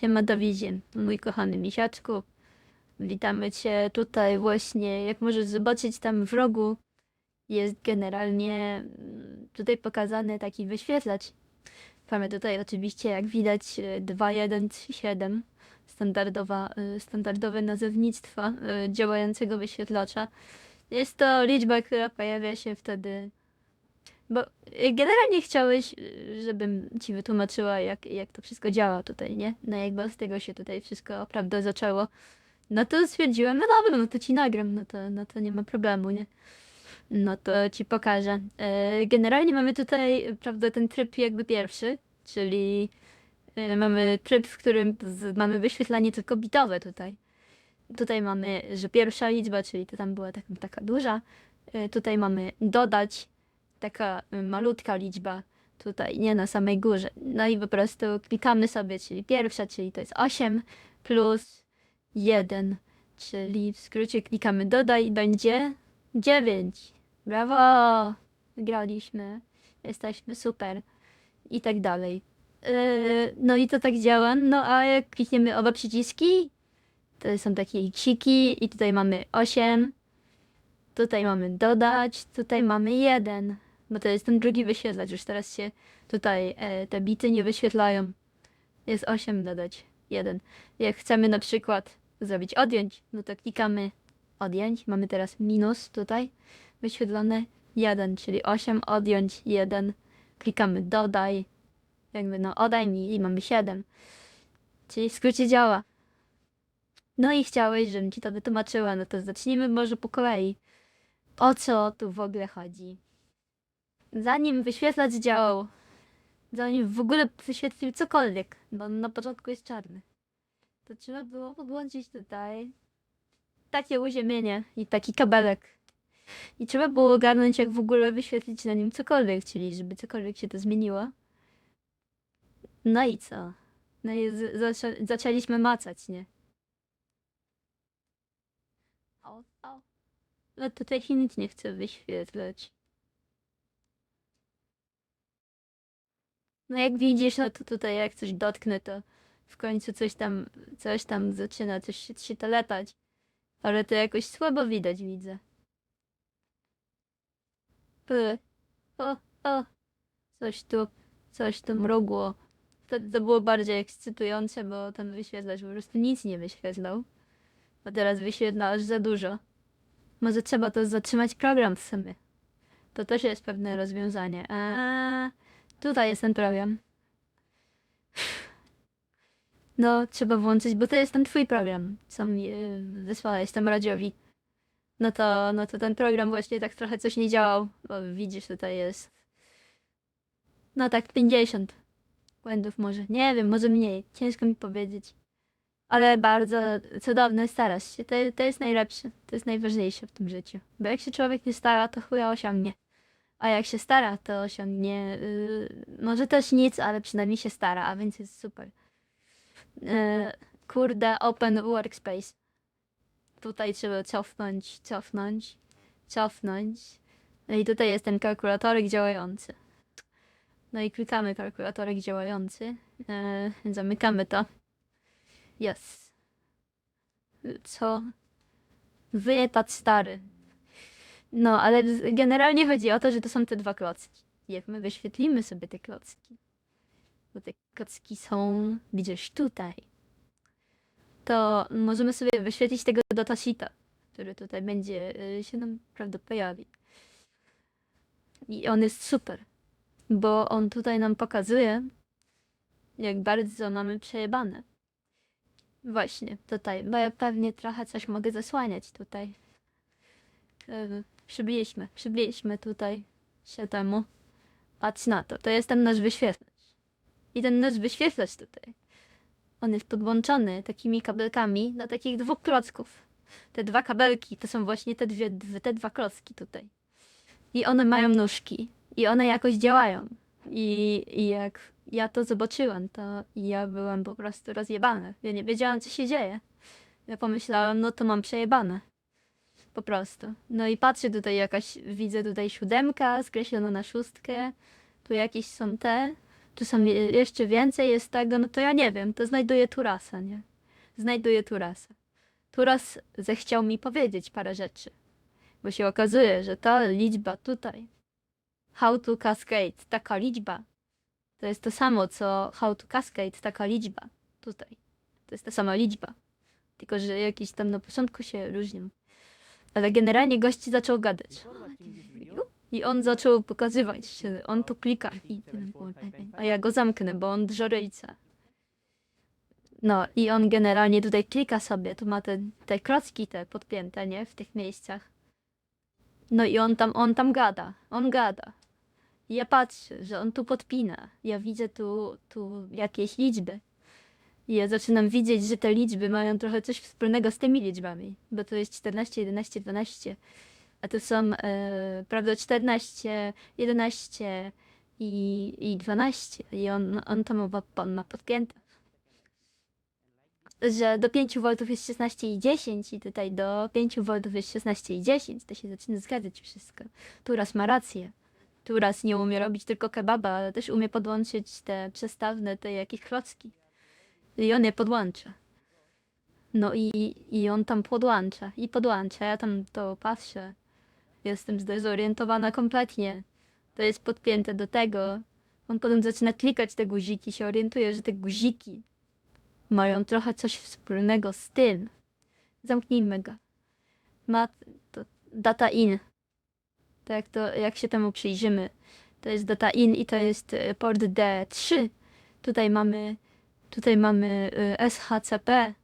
Siema Dawidzie, mój kochany misiaczku. Witamy Cię tutaj właśnie, jak możesz zobaczyć tam w rogu jest generalnie mm, tutaj pokazany taki wyświetlacz. Mamy tutaj oczywiście, jak widać, y, 2137, standardowa, y, standardowe nazewnictwo y, działającego wyświetlacza. Jest to liczba, która pojawia się wtedy bo y, generalnie chciałeś, y, żebym ci wytłumaczyła, jak, jak to wszystko działa tutaj, nie? No jakby z tego się tutaj wszystko prawda zaczęło. No to stwierdziłam, no dobra, no to ci nagram, no to, no to nie ma problemu, nie? No to ci pokażę. E, Generalnie mamy tutaj, prawda, ten tryb jakby pierwszy, czyli mamy tryb, w którym mamy wyświetlanie tylko bitowe tutaj. Tutaj mamy, że pierwsza liczba, czyli to tam była taka, taka duża. Tutaj mamy dodać, taka y, malutka liczba tutaj, nie na samej górze. No i po prostu klikamy sobie, czyli pierwsza, czyli to jest 8 plus 1, czyli w skrócie klikamy dodaj i będzie 9. Brawo! Wygraliśmy. Jesteśmy super. I tak dalej. Yy, no i to tak działa. No a jak klikniemy oba przyciski, to są takie iksiki i tutaj mamy 8. Tutaj mamy dodać, tutaj mamy 1. Bo to jest ten drugi wyświetlacz. Już teraz się tutaj e, te bity nie wyświetlają. Jest 8 dodać 1. Jak chcemy na przykład zrobić odjąć, no to klikamy odjąć. Mamy teraz minus tutaj wyświetlone 1, czyli 8 odjąć 1. Klikamy dodaj. Jakby no oddaj mi i mamy 7. Czyli w skrócie działa. No i chciałeś, żebym ci to wytłumaczyła, no to zacznijmy może po kolei. O co tu w ogóle chodzi? Zanim wyświetlacz działał, zanim w ogóle wyświetlił cokolwiek, bo na początku jest czarny, to trzeba było podłączyć tutaj takie uziemienie i taki kabelek. I trzeba było ogarnąć, jak w ogóle wyświetlić na nim cokolwiek, czyli żeby cokolwiek się to zmieniło. No i co? No i zaczęliśmy macać, nie? O, o. No tutaj się nic nie chce wyświetlać. No jak widzisz, no to tutaj jak coś dotknę, to w końcu coś tam, coś tam zaczyna, coś się, się teletać. Ale to jakoś słabo widać, widzę. P. O, o. Coś tu, coś tu mrugło. To, to było bardziej ekscytujące, bo ten wyświetlacz po prostu nic nie wyświetlał. A teraz wyświetla aż za dużo. Może trzeba to zatrzymać program w sumie. To też jest pewne rozwiązanie. A tutaj jest ten program. No, trzeba włączyć, bo to jest ten twój program, co mi yy, wysłałeś tam Radziowi. No to, no to ten program właśnie tak trochę coś nie działał, bo widzisz, tutaj jest. No tak, 50 błędów może. Nie wiem, może mniej. Ciężko mi powiedzieć. Ale bardzo cudowne, starasz się. To, to jest najlepsze. To jest najważniejsze w tym życiu. Bo jak się człowiek nie stara, to chuja osiągnie. A jak się stara, to osiągnie yy, może też nic, ale przynajmniej się stara, a więc jest super. Yy, kurde, open workspace. Tutaj trzeba cofnąć, cofnąć, cofnąć. No i tutaj jest ten kalkulatorek działający. No i klikamy kalkulatorek działający. Yy, zamykamy to. Jest. Co? Wyetać stary. No, ale generalnie chodzi o to, że to są te dwa klocki. Jak my wyświetlimy sobie te klocki, bo te klocki są gdzieś tutaj, to możemy sobie wyświetlić tego datasheeta, który tutaj będzie y, się nam prawda pojawi. I on jest super, bo on tutaj nam pokazuje, jak bardzo mamy przejebane. Właśnie, tutaj, bo ja pewnie trochę coś mogę zasłaniać tutaj. Przybliżmy, przybliżmy tutaj się temu. Patrz na to, to jest ten nasz wyświetlacz. I ten nasz wyświetlacz tutaj, on jest podłączony takimi kabelkami do takich dwóch klocków. Te dwa kabelki to są właśnie te, dwie- te dwa klocki tutaj. I one mają nóżki. I one jakoś działają. I, I jak ja to zobaczyłam, to ja byłam po prostu rozjebana. Ja nie wiedziałam, co się dzieje. Ja pomyślałam, no to mam przejebane. Po prostu. No i patrzę tutaj jakaś, widzę tutaj siódemka skreślono na szóstkę. Tu jakieś są te. tu są je- jeszcze więcej jest tego, no to ja nie wiem, to znajduję Turasa, nie? Znajduję Turasa. Turas zechciał mi powiedzieć parę rzeczy, bo się okazuje, że ta liczba tutaj, how to cascade, taka liczba, to jest to samo, co how to cascade, taka liczba, tutaj. To jest ta sama liczba, tylko że jakieś tam na początku się różnią. Ale generalnie gość zaczął gadać. I on zaczął pokazywać się, on tu klika i a ja go zamknę, bo on drżoryjca. No i on generalnie tutaj klika sobie, tu ma te, te klocki te podpięte, nie? W tych miejscach. No i on tam, on tam gada, on gada. I ja patrzę, że on tu podpina. Ja widzę tu, tu jakieś liczby. I ja zaczynam widzieć, że te liczby mają trochę coś wspólnego z tymi liczbami, bo to jest 14, 11, 12. A tu są, e, prawda, 14, 11 i, i 12. I on, on to ma, on ma podpięte. Że do 5 V jest 16 i 10 i tutaj do 5 V jest 16 i 10. To się zaczyna zgadzać wszystko. Turas ma rację. Turas nie umie robić tylko kebaba, ale też umie podłączyć te przestawne, te jakieś klocki. I on je podłącza. No i, i on tam podłącza i podłącza. Ja tam to patrzę. Jestem zdezorientowana kompletnie. To jest podpięte do tego. On potem zaczyna klikać te guziki, się orientuje, że te guziki mają trochę coś wspólnego z tym. Zamknijmy go. Ma to data in. To jak, to jak się temu przyjrzymy, to jest data in i to jest port D3. Tutaj mamy, tutaj mamy e, SHCP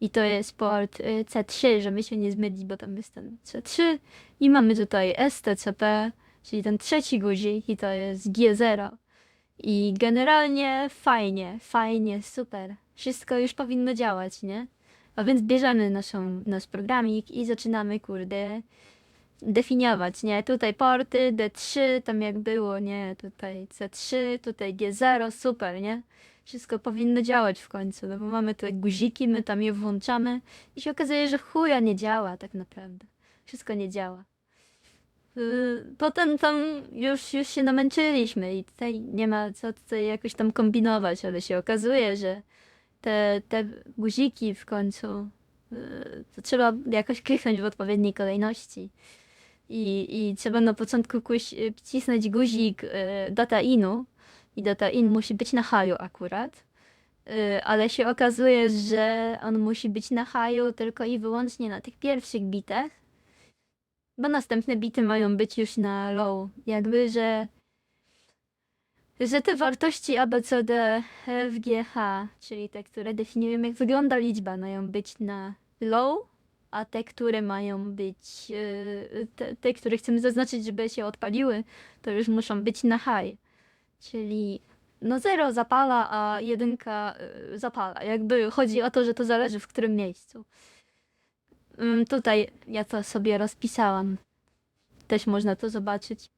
i to jest port y, C3, żeby się nie zmylić, bo tam jest ten C3 i mamy tutaj STCP, czyli ten trzeci guzik i to jest G0. I generalnie fajnie, fajnie, super. Wszystko już powinno działać, nie? A więc bierzemy naszą, nasz programik i zaczynamy, kurde, definiować, nie? Tutaj porty D3, tam jak było, nie? Tutaj C3, tutaj G0, super, nie? Wszystko powinno działać w końcu, no bo mamy te guziki, my tam je włączamy i się okazuje, że chuja nie działa tak naprawdę. Wszystko nie działa. Yy, Potem tam już, już się namęczyliśmy i tutaj nie ma co tutaj jakoś tam kombinować, ale się okazuje, że te, te guziki w końcu yy, to trzeba jakoś kliknąć w odpowiedniej kolejności. I, i trzeba na początku kuś, wcisnąć guzik yy, data inu i data in musi być na haju akurat. Yy, ale się okazuje, że on musi być na haju tylko i wyłącznie na tych pierwszych bitach, bo następne bity mają być już na low. Jakby, że że te wartości ABCD, FGH, czyli te, które definiują jak wygląda liczba, mają być na low, a te, które mają być, yy, te, te, które chcemy zaznaczyć, żeby się odpaliły, to już muszą być na high. Czyli no zero zapala, a jedynka y, zapala. Jakby chodzi o to, że to zależy w którym miejscu. Ym, Tutaj ja to sobie rozpisałam. Też można to zobaczyć.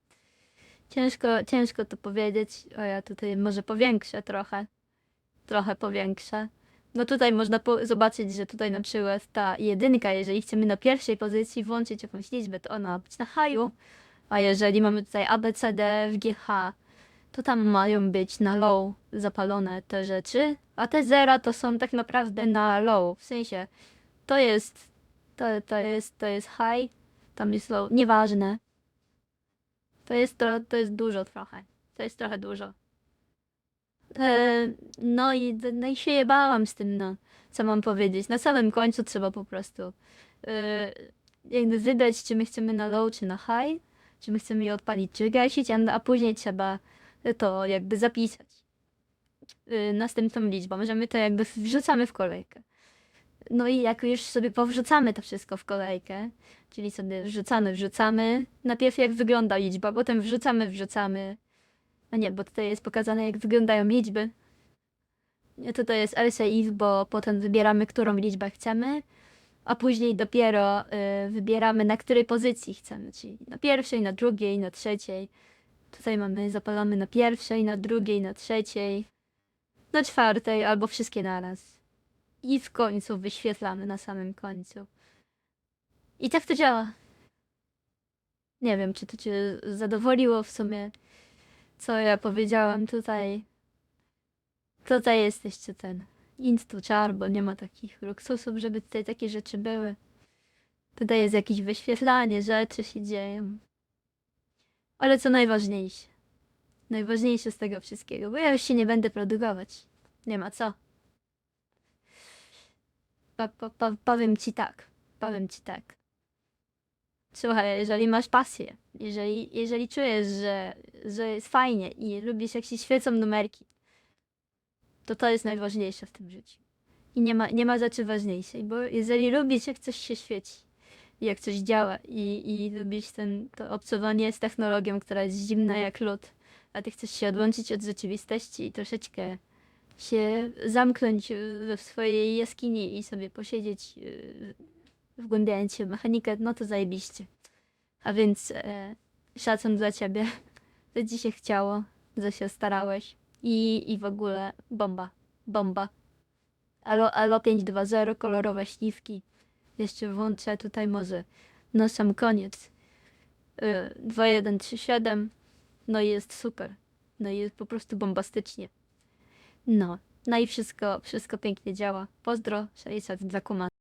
Ciężko, ciężko to powiedzieć. O ja tutaj może powiększę trochę. Trochę powiększę. No tutaj można po- zobaczyć, że tutaj na przykład ta jedynka, jeżeli chcemy na pierwszej pozycji włączyć jakąś liczbę, to ona ma być na haju. A jeżeli mamy tutaj A, B, C, D, F, G, H, to tam mają być na low zapalone te rzeczy, a te zera to są tak naprawdę na low. W sensie to jest to, to jest to jest high, tam jest low, nieważne. To jest to, to jest dużo trochę. To jest trochę dużo. E, no i no i się jebałam z tym, no. Co mam powiedzieć? Na samym końcu trzeba po prostu e, jakby wydać, czy my chcemy na low, czy na high, czy my chcemy je odpalić, czy gasić, a, a później trzeba to jakby zapisać y, następną liczbą, że my to jakby wrzucamy w kolejkę. No i jak już sobie powrzucamy to wszystko w kolejkę, czyli sobie wrzucamy, wrzucamy, najpierw jak wygląda liczba, potem wrzucamy, wrzucamy. A nie, bo tutaj jest pokazane jak wyglądają liczby. To jest else if, bo potem wybieramy, którą liczbę chcemy, a później dopiero y, wybieramy, na której pozycji chcemy, czyli na pierwszej, na drugiej, na trzeciej. Tutaj mamy, zapalamy na pierwszej, na drugiej, na trzeciej, na czwartej albo wszystkie naraz. I w końcu wyświetlamy na samym końcu. I tak to działa. Nie wiem, czy to cię zadowoliło w sumie, co ja powiedziałam tutaj. Tutaj jest jeszcze ten Instu Char, bo nie ma takich luksusów, żeby tutaj takie rzeczy były. Tutaj jest jakieś wyświetlanie, rzeczy się dzieją. Ale co najważniejsze, najważniejsze z tego wszystkiego, bo ja już się nie będę produkować. Nie ma co. Pa, pa, pa, powiem ci tak, powiem ci tak. Słuchaj, jeżeli masz pasję, jeżeli, jeżeli czujesz, że, że jest fajnie i lubisz jak się świecą numerki, to to jest najważniejsze w tym życiu. I nie ma, nie ma rzeczy ważniejszej, bo jeżeli lubisz jak coś się świeci, jak coś działa i, i lubisz ten, to obcowanie z technologią, która jest zimna jak lód, a ty chcesz się odłączyć od rzeczywistości i troszeczkę się zamknąć we w swojej jaskini i sobie posiedzieć, yy, wgłębiając się w mechanikę, no to zajebiście. A więc e, szacun dla ciebie, że ci się chciało, że się starałeś i, i w ogóle bomba, bomba. Alo, alo 520, kolorowe śliwki. Jeszcze włączę tutaj może na sam koniec. E, 2137. No i jest super. No i jest po prostu bombastycznie. No, no i wszystko, wszystko pięknie działa. Pozdro, 600 dla.